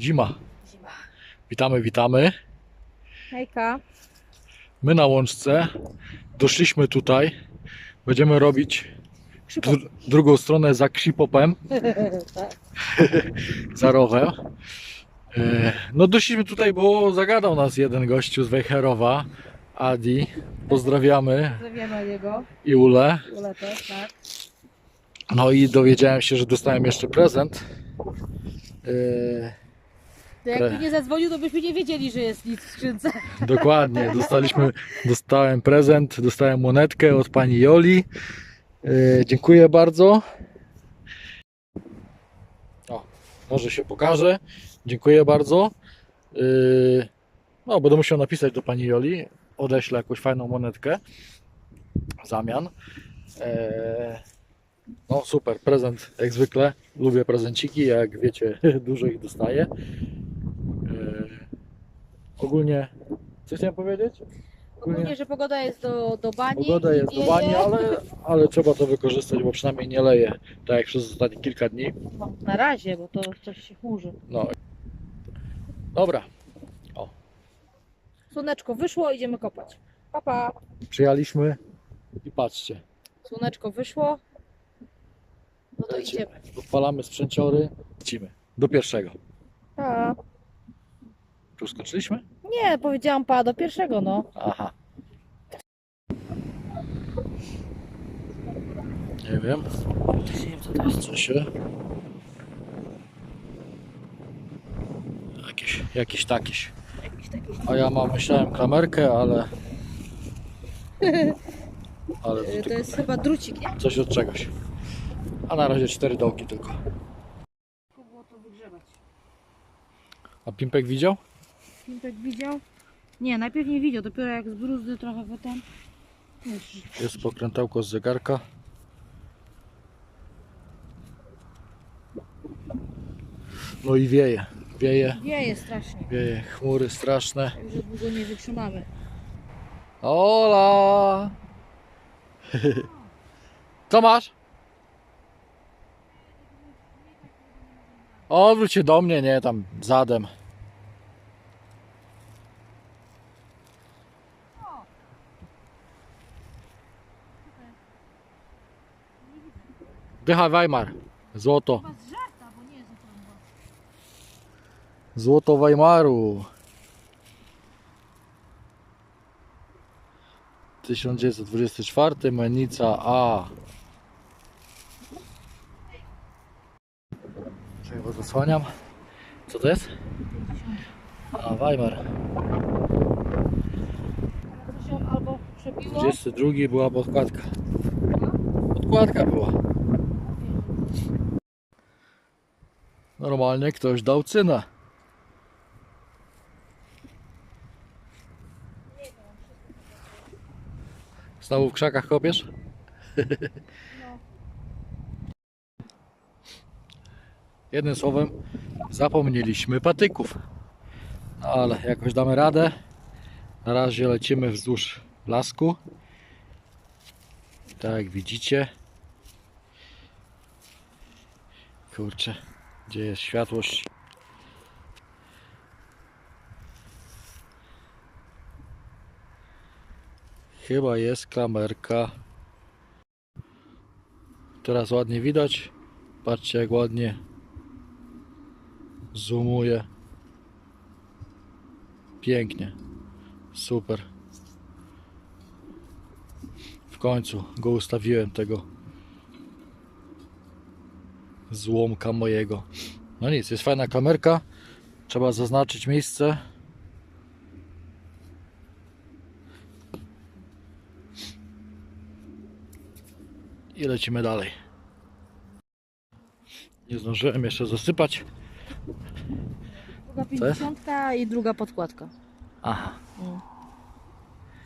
Zima. Zima. Witamy, witamy. Hejka. My na łączce doszliśmy tutaj. Będziemy robić dr- drugą stronę za Ksipopem, tak. za rowem. E, No doszliśmy tutaj, bo zagadał nas jeden gościu z Wejherowa, Adi. Pozdrawiamy Pozdrawiamy jego. i Ule. Ule też, tak. No i dowiedziałem się, że dostałem jeszcze prezent. E, To jakby nie zadzwonił, to byśmy nie wiedzieli, że jest nic w skrzynce. Dokładnie, dostaliśmy, dostałem prezent, dostałem monetkę od pani Joli. E, dziękuję bardzo. O, może się pokaże. Dziękuję bardzo. E, no, będę musiał napisać do pani Joli. Odeślę jakąś fajną monetkę w zamian. E, no super, prezent jak zwykle. Lubię prezenciki, jak wiecie, dużo ich dostaję. Ogólnie, co chciałem powiedzieć? Ogólnie, że pogoda jest do, do bani. Pogoda jest do bani, ale, ale trzeba to wykorzystać, bo przynajmniej nie leje, tak jak przez ostatnie kilka dni. No, na razie, bo to coś się chmurzy. No. Dobra, Słoneczko wyszło, idziemy kopać. Papa. Pa. przyjechaliśmy i patrzcie. Słoneczko wyszło. No to Lecimy. idziemy. Odpalamy sprzęciory, lecimy. Do pierwszego. Tu skoczyliśmy? Nie, powiedziałam pa do pierwszego, no. Aha. Nie wiem. Nie wiem, co to jest. Co się? Takiś. Jakiś taki... A ja mam, myślałem, klamerkę, ale... Ale to To jest chyba drucik, nie? coś od czegoś. A na razie cztery dołki tylko. Było to wygrzebać. A Pimpek widział? Pimpek widział? Nie, najpierw nie widział, dopiero jak z bruzdy trochę potem. Wiesz, Jest pokrętełko z zegarka. No i wieje. Wieje, wieje strasznie. wieje. Chmury straszne. Także długo nie wytrzymamy. Ola! Co masz? Odwróć się do mnie, nie tam zadem. Dycha Weimar. Złoto. Złoto Weimaru. 1924, Menica A. Czekaj, bo zasłaniam. Co to jest? A, Weimar. To się albo przebiło. 22 była podkładka. Podkładka była. Normalnie ktoś dał cynę. Znowu w krzakach kopiesz? No. Jednym słowem, zapomnieliśmy patyków. No ale jakoś damy radę. Na razie lecimy wzdłuż lasku. Tak jak widzicie. Kurczę, gdzie jest światłość? Chyba jest klamerka. Teraz ładnie widać. Patrzcie jak ładnie zoomuje. Pięknie. Super. W końcu go ustawiłem tego złomka mojego. No nic, jest fajna kamerka. Trzeba zaznaczyć miejsce. I lecimy dalej. Nie zdążyłem jeszcze zasypać. Druga Co jest? pięćdziesiątka i druga podkładka. Aha. No.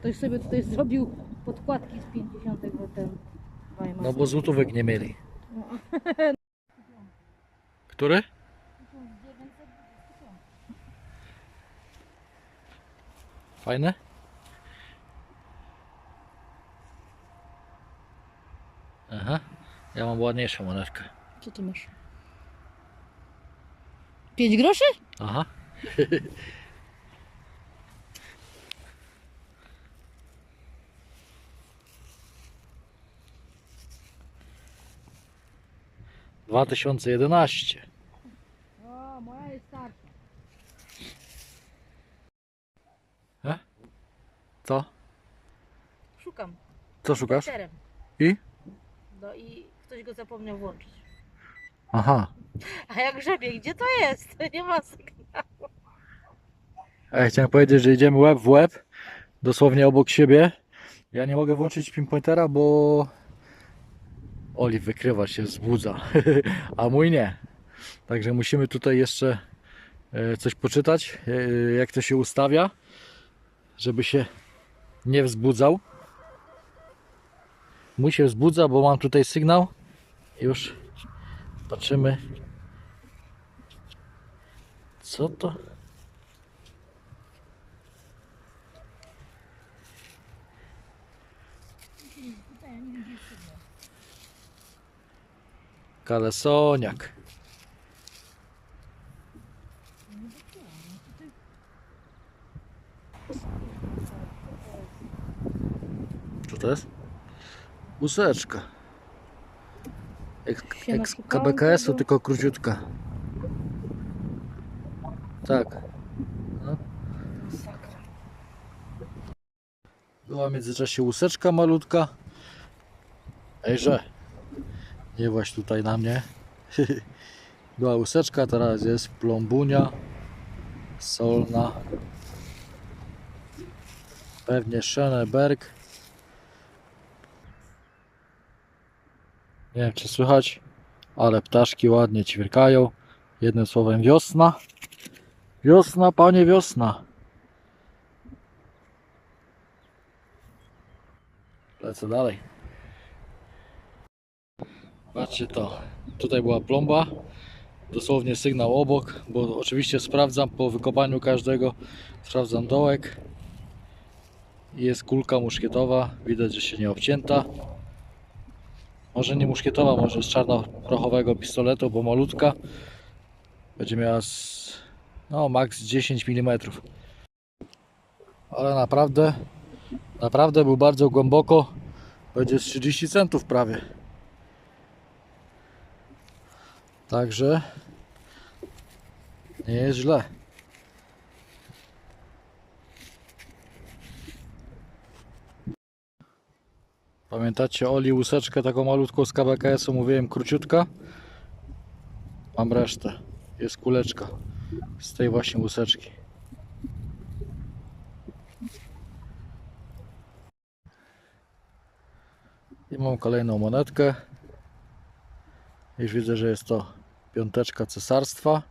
Ktoś sobie tutaj zrobił podkładki z 50 bo ten. No bo złotówek nie mieli. No. Który? Fajne? Aha. Ja mam ładniejszą monetkę. Co ty masz? 5 groszy? Aha. Dwa tysiące jedenaście. Jest starsza. Co? Szukam. Co szukasz? I? No i ktoś go zapomniał włączyć. Aha. A jak grzebie, gdzie to jest? Nie ma sygnału. A ja chciałem powiedzieć, że idziemy łeb w łeb, dosłownie obok siebie. Ja nie mogę włączyć pinpointera, bo Oli wykrywa się, wzbudza, a mój nie. Także musimy tutaj jeszcze e, coś poczytać, e, jak to się ustawia, żeby się nie wzbudzał. Mój się wzbudza, bo mam tutaj sygnał. Już patrzymy. Co to? Kalesoniak. Co to jest? Łuseczka. Jak, jak z KBKS-u, tylko króciutka. Tak. No. Była w międzyczasie łuseczka malutka. Ejże. Nie właśnie tutaj na mnie. Była łuseczka, teraz jest plombunia. Solna. Pewnie Schöneberg. Nie wiem czy słychać, ale ptaszki ładnie ćwierkają. Jednym słowem wiosna. Wiosna, panie wiosna. Lecę dalej. Patrzcie to. Tutaj była plomba. Dosłownie sygnał obok, bo oczywiście sprawdzam po wykopaniu każdego. Sprawdzam dołek. Jest kulka muszkietowa. Widać, że się nie obcięta. Może nie muszkietowa, może z czarnoprochowego pistoletu, bo malutka. Będzie miała z, no max 10 mm. Ale naprawdę Naprawdę był bardzo głęboko. Będzie z 30 centów prawie. Także nie jest źle. Pamiętacie Oli łuseczkę taką malutką z KBKS-u? Mówiłem króciutka. Mam resztę. Jest kuleczka z tej właśnie łuseczki. I mam kolejną monetkę. Już widzę, że jest to piąteczka cesarstwa.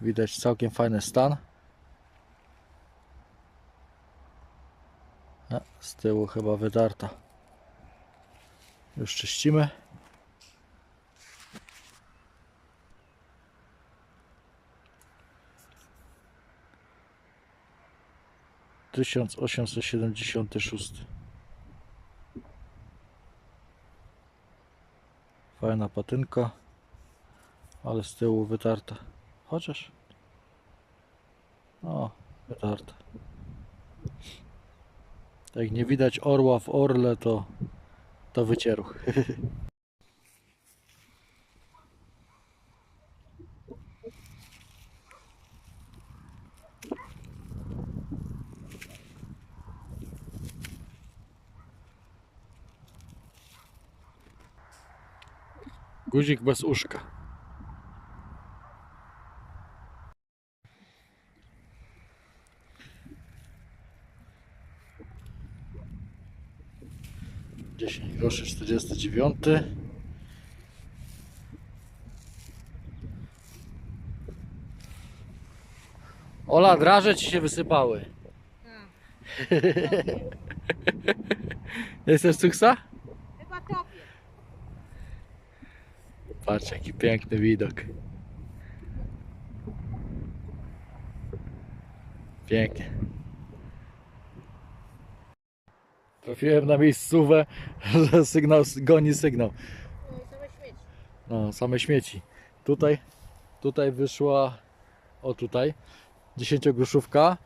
Widać całkiem fajny stan. A, z tyłu chyba wydarta. Już czyścimy. Tysiąc osiemset siedemdziesiąty szósty. Fajna patynka, ale z tyłu wytarta. Chociaż. O, wytarta. Jak nie widać orła w orle, to, to wycieruch. Guzik bez uszka. Czterdziesty dziewiąty. Ola, draże ci się wysypały. Jesteś cuksa? Chyba tobie. Patrz jaki piękny widok. Pięknie. Trafiłem na miejscówę, że sygnał goni sygnał. No same śmieci. No, same śmieci. Tutaj, tutaj wyszła O tutaj. 10 gruszówka.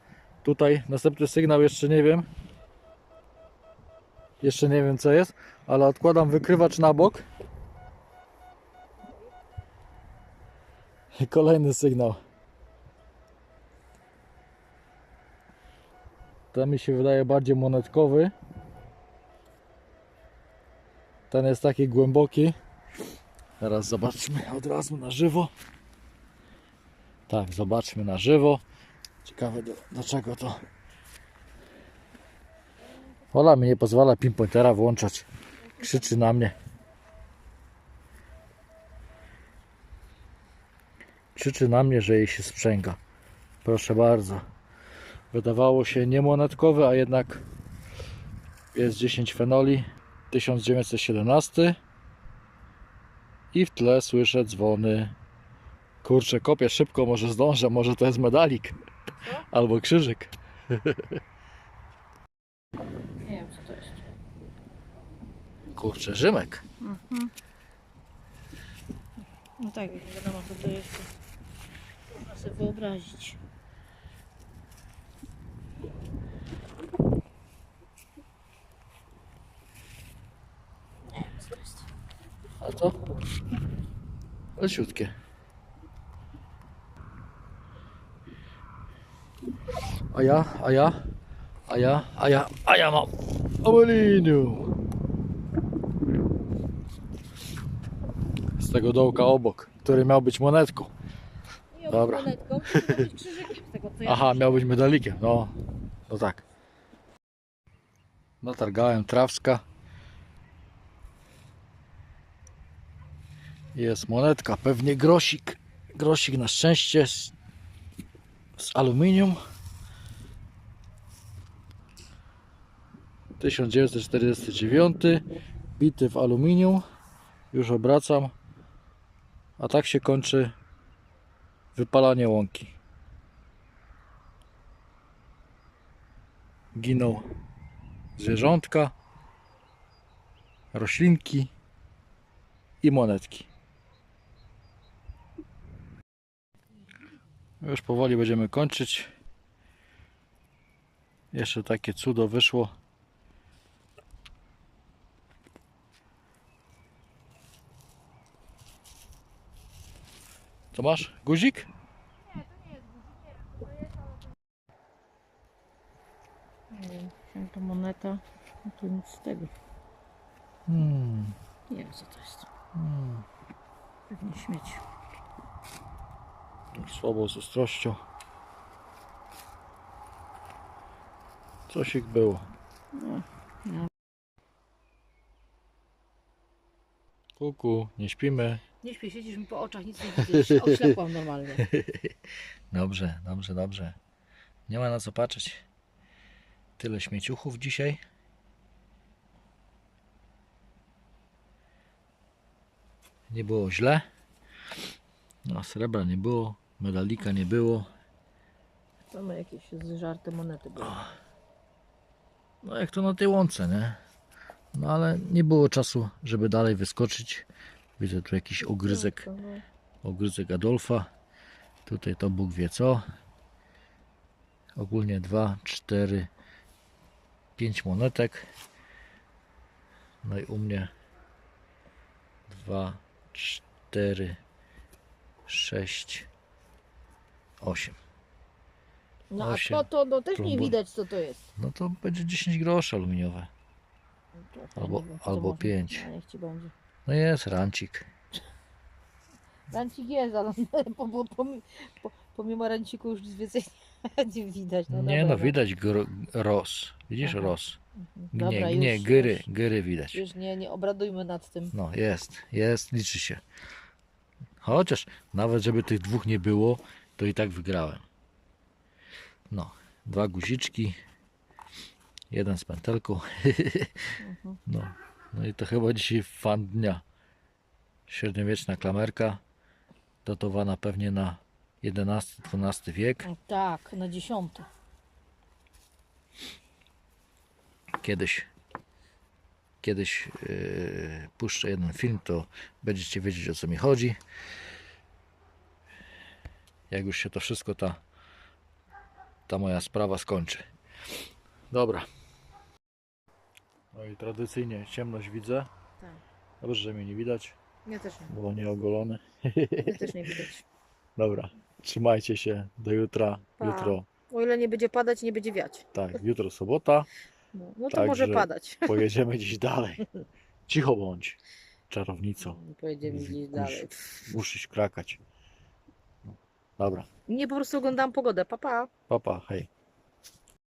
Tutaj następny sygnał jeszcze nie wiem. Jeszcze nie wiem co jest, ale odkładam wykrywacz na bok. I kolejny sygnał. Ten mi się wydaje bardziej monetkowy. Ten jest taki głęboki. Teraz zobaczmy od razu na żywo. Tak, zobaczmy na żywo. Ciekawe do, do czego to. Ola mi nie pozwala pinpointera włączać. Krzyczy na mnie. Krzyczy na mnie, że jej się sprzęga. Proszę bardzo. Wydawało się niemonetkowe, a jednak jest 10 fenoli. 1917 i w tle słyszę dzwony. Kurczę, kopię szybko, może zdążę, może to jest medalik albo krzyżyk. Nie wiem co to jest. Kurczę, Rzymek. No tak, nie wiadomo co to jest. Można sobie wyobrazić. Nie wiem co to jest. A to leciutkie. A ja, a ja, a ja, a ja, a ja mam Ameliniu. Z tego dołka obok, który miał być monetką. Nie Dobra. monetką, być tego ja Aha, miał być medalikiem. No, no tak. Natargałem trawska. Jest monetka, pewnie grosik. Grosik na szczęście z, z aluminium. 1949 bity w aluminium. Już obracam. A tak się kończy wypalanie łąki. giną zwierzątka, roślinki i monetki. Już powoli będziemy kończyć. Jeszcze takie cudo wyszło. Co masz? Guzik? Nie to moneta, to nic z tego. Hmm. Nie wiem co to jest. Hmm. Pewnie śmieć. Słabo z ostrością. Coś ich było. No, no. Kuku, nie śpimy. Nie śpię, siedzisz mi po oczach, nic nie widzisz. Oślepłam normalnie. Dobrze, dobrze, dobrze. Nie ma na co patrzeć. Tyle śmieciuchów dzisiaj. Nie było źle. No, srebra nie było, medalika nie było. Mamy jakieś zżarte monety. były. No jak to na tej łące, nie? No ale nie było czasu, żeby dalej wyskoczyć. Widzę tu jakiś ogryzek, No, ogryzek Adolfa. Tutaj to Bóg wie co. Ogólnie 2, 4, 5 monetek. No i u mnie 2, 4, 6, 8. No a Osiem. to, to no, też nie widać co to jest. No to będzie 10 groszy aluminiowe. No to Albo- nie co albo pięć. A niech ci będzie. No jest rancik. Rancik jest, ale po, po, po, pomimo ranciku już nic więcej nie widać. No nie dobra, no, widać gro, ros. Widzisz Aha. ros? Mhm. Nie, Dobra, nie, już, gyry, Już, gyry widać. już nie, nie obradujmy nad tym. No jest, jest, liczy się. Chociaż nawet żeby tych dwóch nie było, to i tak wygrałem. No, dwa guziczki, jeden z pętelką. No, no i to chyba dzisiaj fan dnia. Średniowieczna klamerka, datowana pewnie na XI-XII wiek. O, tak, na dziesiąty. Kiedyś, kiedyś yy, puszczę jeden film, to będziecie wiedzieć o co mi chodzi. Jak już się to wszystko ta, ta moja sprawa skończy. Dobra. No i tradycyjnie ciemność widzę. Tak. Dobrze, że mnie nie widać, Ja też nie. bo nie ogolony. Ja też nie widać. Dobra, trzymajcie się. Do jutra. Pa. Jutro, O ile nie będzie padać, nie będzie wiać. tak, jutro sobota. No, no to może padać. Pojedziemy gdzieś dalej. Cicho bądź, czarownico. Pojedziemy gdzieś Musi- dalej. Musisz krakać. Dobra, Nie po prostu oglądam pogodę. Pa, pa. papa, hej.